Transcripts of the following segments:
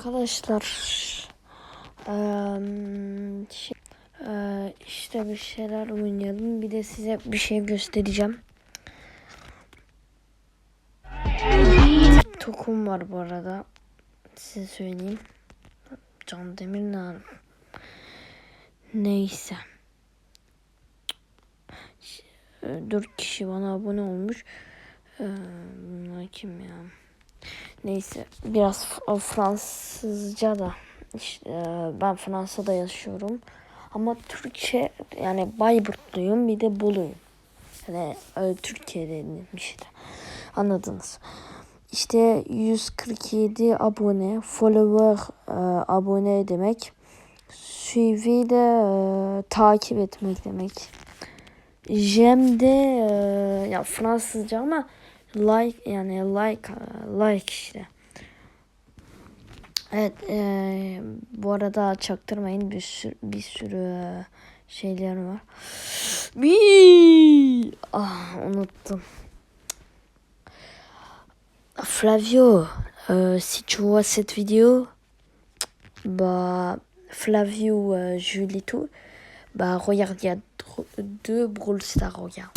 Arkadaşlar şey, işte bir şeyler oynayalım. Bir de size bir şey göstereceğim. TikTok'um var bu arada. Size söyleyeyim. Can Demir ne Neyse. Eee, Dört kişi bana abone olmuş. Bunlar kim ya? Neyse biraz Fransızca da işte ben Fransa'da yaşıyorum ama Türkçe yani Bayburtluyum bir de Boluyum. Yani e, Türkiye'deyim işte anladınız. İşte 147 abone, follower e, abone demek. Suivi de e, takip etmek demek. Jem de e, ya Fransızca ama like yani like like işte. Evet eee, bu arada çaktırmayın bir sürü, bir sürü eee, şeyler var. Ah unuttum. Flavio, euh, si tu vois cette vidéo, bah Flavio, euh, tout, bah regarde, il y a deux Brawl regarde.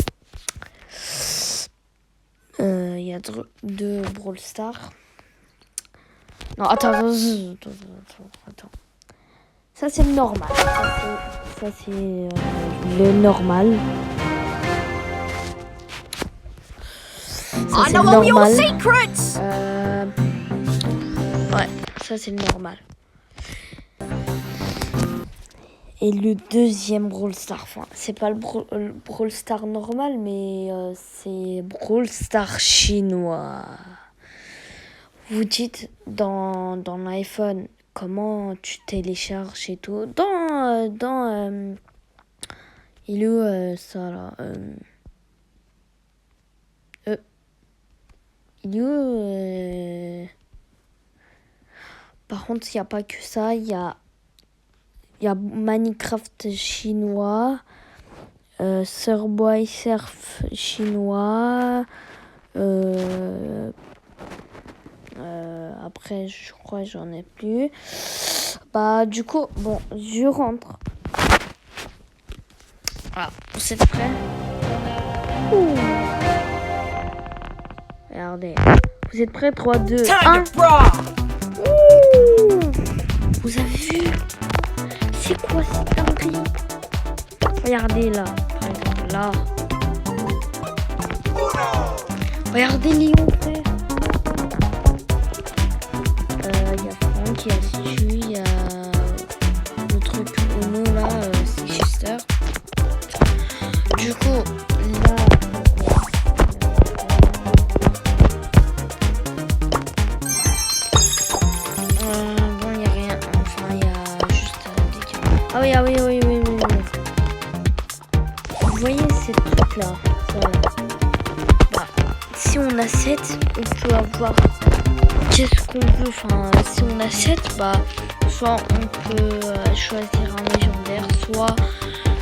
Euh, Il y a deux Brawl Stars. Non, attends, attends, attends, attends. Ça, c'est le normal. Ça, c'est- euh, le normal. Ça, I c'est know le all your normal. secrets! Euh, Ouais, ça, c'est le normal. Et le deuxième Brawl enfin, c'est pas le, Brawl- normal, mais euh, c'est Brawl chinois. Vous dites dans, dans l'iPhone comment tu télécharges et tout. Dans. euh, euh, il est où ça là Il est où Par contre, il n'y a pas que ça. Il y a, il y a Minecraft chinois, euh, Surboy Surf chinois. euh, euh, après, je crois que j'en ai plus. Bah, du coup, bon, je rentre. Voilà, vous êtes prêts? Ouh. Regardez. Vous êtes prêts? 3, 2, 1. Time to brawl! Ouh. Vous avez vu? C'est quoi cette dinguerie Regardez là, par exemple là. Regardez Léon, frère. Euh, Il y a Franck, il y a Stu, il y a le truc Ono là, euh, c'est Chester. Du coup, qu'est-ce qu'on veut. Enfin, si on a 7, bah, soit on peut euh, choisir un légendaire, soit,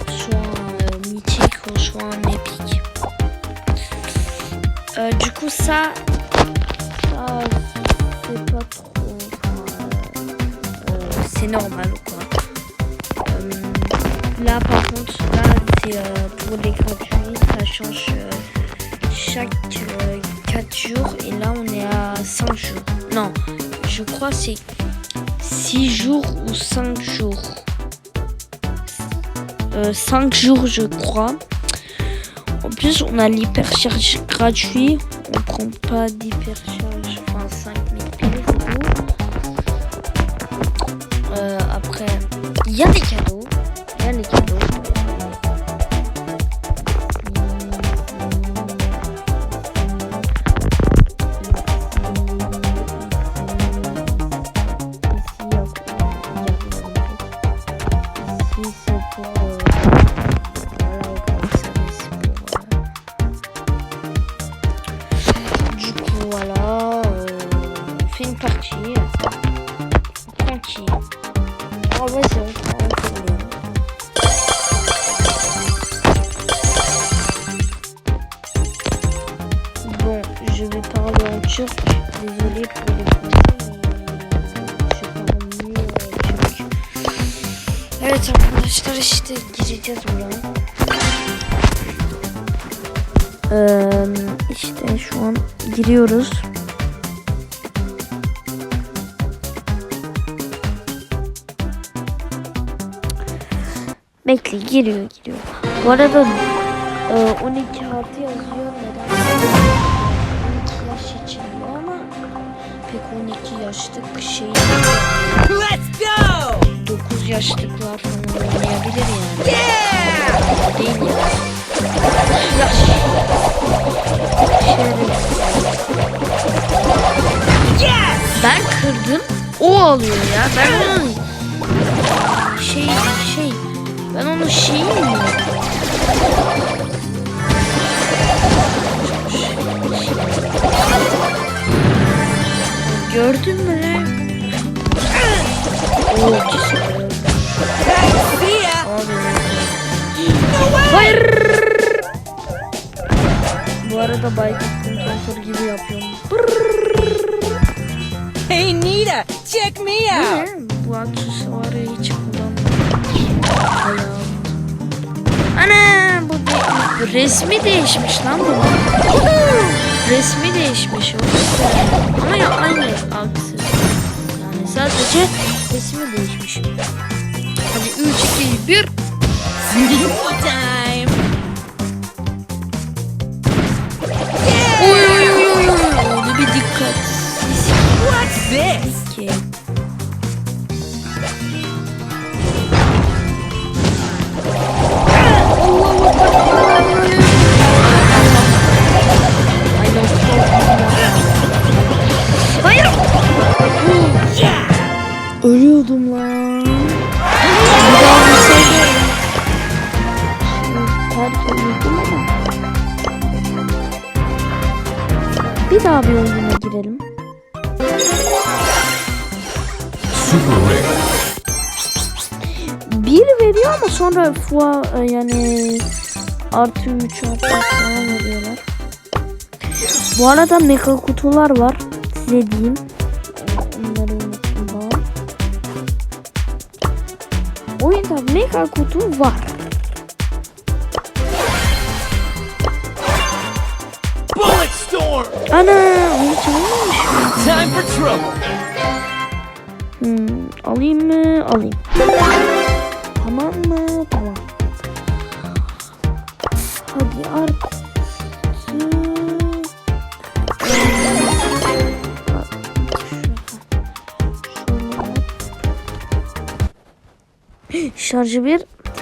soit un euh, mythique soit un épique. Euh, du coup, ça, ça c'est pas trop. c'est normal quoi. Là par contre, là c'est pour les gratuits, ça change chaque 4 jours et là on est à 5 jours. Non, je crois c'est 6 jours ou 5 jours. 5 jours je crois. En plus on a l'hypercharge gratuit, on prend pas d'hypercharge, enfin 5000 pièces et tout. Euh, après, il y a des cadeaux. contigo. Contigo. Talvez eu contigo. Bon, je vais parler. Désolé pour les français, je parle mieux en. Evet arkadaşlar işte gireceğiz buraya. Ee, işte şu an giriyoruz. Bekle giriyor giriyor. Bu arada e, 12 artı yazıyor neden? 12 yaş için ama pek 12 yaşlık şey. Let's go! 9 yaşlıklar falan oynayabilir yani. Yeah! Değil yani. Yaş. Şöyle. Yes! Ben kırdım. O alıyor ya. Ben şey şey ben onun şeyi mi? Gördün mü lan? Way! Hayır. Bu arada Baykut kontratör gibi yapıyorum. Hey Nita, check me out! Bu aksesuarı hiç Ana bu, de- bu resmi değişmiş lan bu. resmi değişmiş o. Ama ya aynı aksesuar. Yani sadece resmi değişmiş. Hadi 3, 2, 1. Sneaky time! Oy oy oy oy. Orada bir dikkat. What's this? Daha bir oyuna girelim. Bir veriyor ama sonra fua e, yani artı 3 artı falan veriyorlar. Bu arada mega kutular var. Size diyeyim. Onları unuttum daha. Oyunda mega kutu var. Ana for trouble. Hmm, alayım mı? Alayım. Tamam mı? Tamam. Hadi artık. Şarjı bir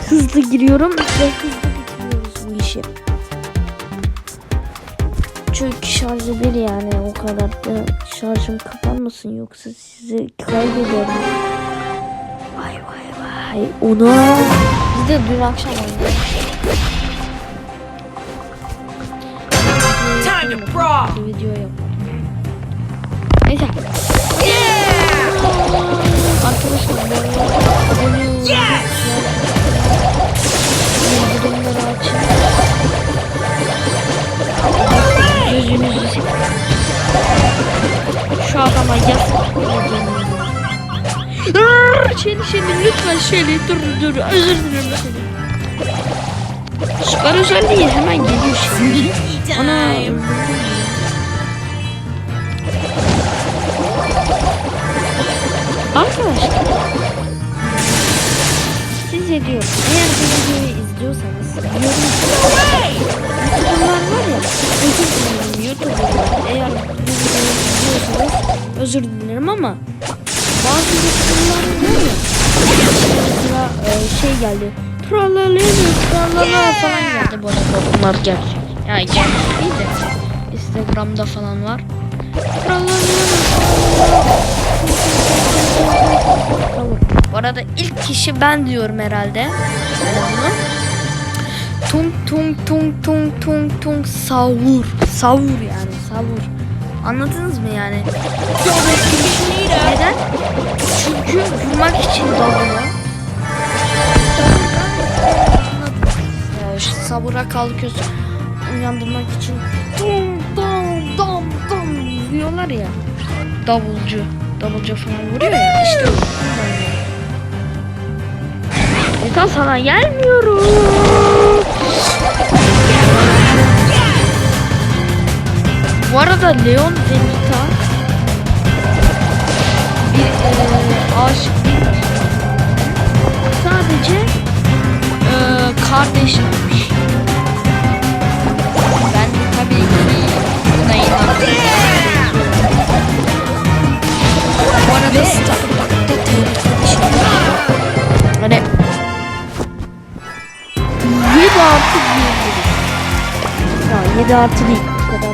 hızlı giriyorum ve hızlı Çünkü şarjı bir yani o kadar da şarjım kapanmasın yoksa sizi kaybederim. Vay vay vay. Onu biz de dün akşam oynadık. Video yapalım. Neyse. Yeah! Arkadaşlar abone olun. Yes! Bildirimleri açın. Lütfen Şeli dur dur özür dilerim Şeli. Süper özelliği hemen geliyor. Sneaky Ana. Arkadaşlar size diyorum eğer bu videoyu izliyorsanız yorum! YouTuber'lar var ya özür dilerim YouTuber'lar eğer bu videoyu izliyorsanız özür dilerim ama bazı YouTuber'lar var ya e, şey geldi Tralala tralala falan geldi bu arada bunlar gerçek yani gerçek değil de Instagram'da falan var Bu arada ilk kişi ben diyorum herhalde. Bunu. Tung tung tung tung tung tung savur. Savur yani savur. Anladınız mı yani? Neden? Çünkü vurmak için dalıyor. Sabura kalkıyorsun. Uyandırmak için dum dum dum dum vuruyorlar ya. Davulcu. Davulcu falan vuruyor ya. İşte. Nita sana gelmiyorum. Bu arada Leon ve Nita bir eee aşık değil. Sadece eee kardeşmiş. Bu arada tehlikeli şeyler. Hani 7 artı diyebiliriz. Ya 7 artı değil. Bu kadar.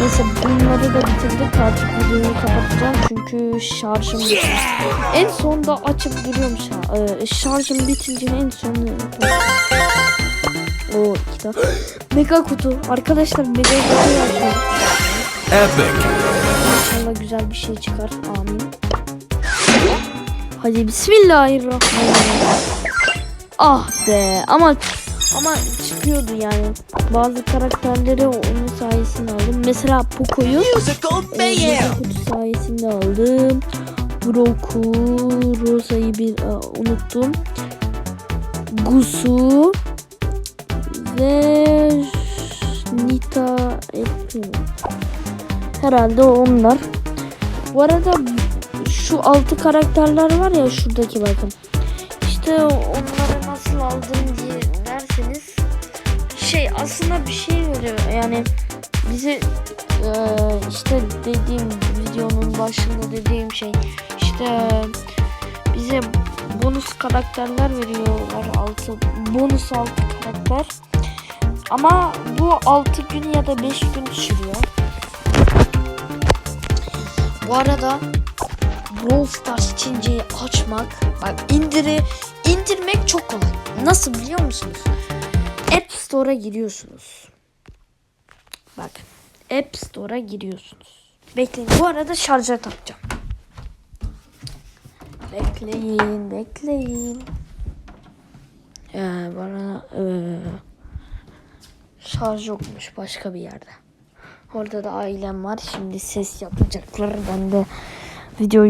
Neyse bunları da bitirdik. Artık videoyu kapatacağım çünkü şarjım bitti. En sonda açıp duruyorum şa- e, şarjım bitince en son o kitap. Mega kutu. Arkadaşlar mega kutu açıyorum. Epic. İnşallah güzel bir şey çıkar. Amin. Hadi bismillahirrahmanirrahim. Ah be ama ama çıkıyordu yani. Bazı karakterleri onun sayesinde aldım. Mesela Poco'yu e, kutu sayesinde aldım. Brock'u, Rosa'yı bir e, unuttum. Gus'u ve Nita Efe'yi. Herhalde onlar. Bu arada şu altı karakterler var ya şuradaki bakın. İşte onları nasıl aldım diye derseniz şey aslında bir şey veriyor yani bize eee, işte dediğim videonun başında dediğim şey işte bize bonus karakterler veriyorlar altı bonus altı karakter ama bu 6 gün ya da 5 gün sürüyor. Bu arada Brawl Stars ikinciyi açmak, bak indiri, indirmek çok kolay. Nasıl biliyor musunuz? App Store'a giriyorsunuz. Bak, App Store'a giriyorsunuz. Bekleyin. Bu arada şarja takacağım. Bekleyin, bekleyin. Ee, bana ee, şarj yokmuş başka bir yerde. Orada da ailem var. Şimdi ses yapacaklar. Ben de videoyu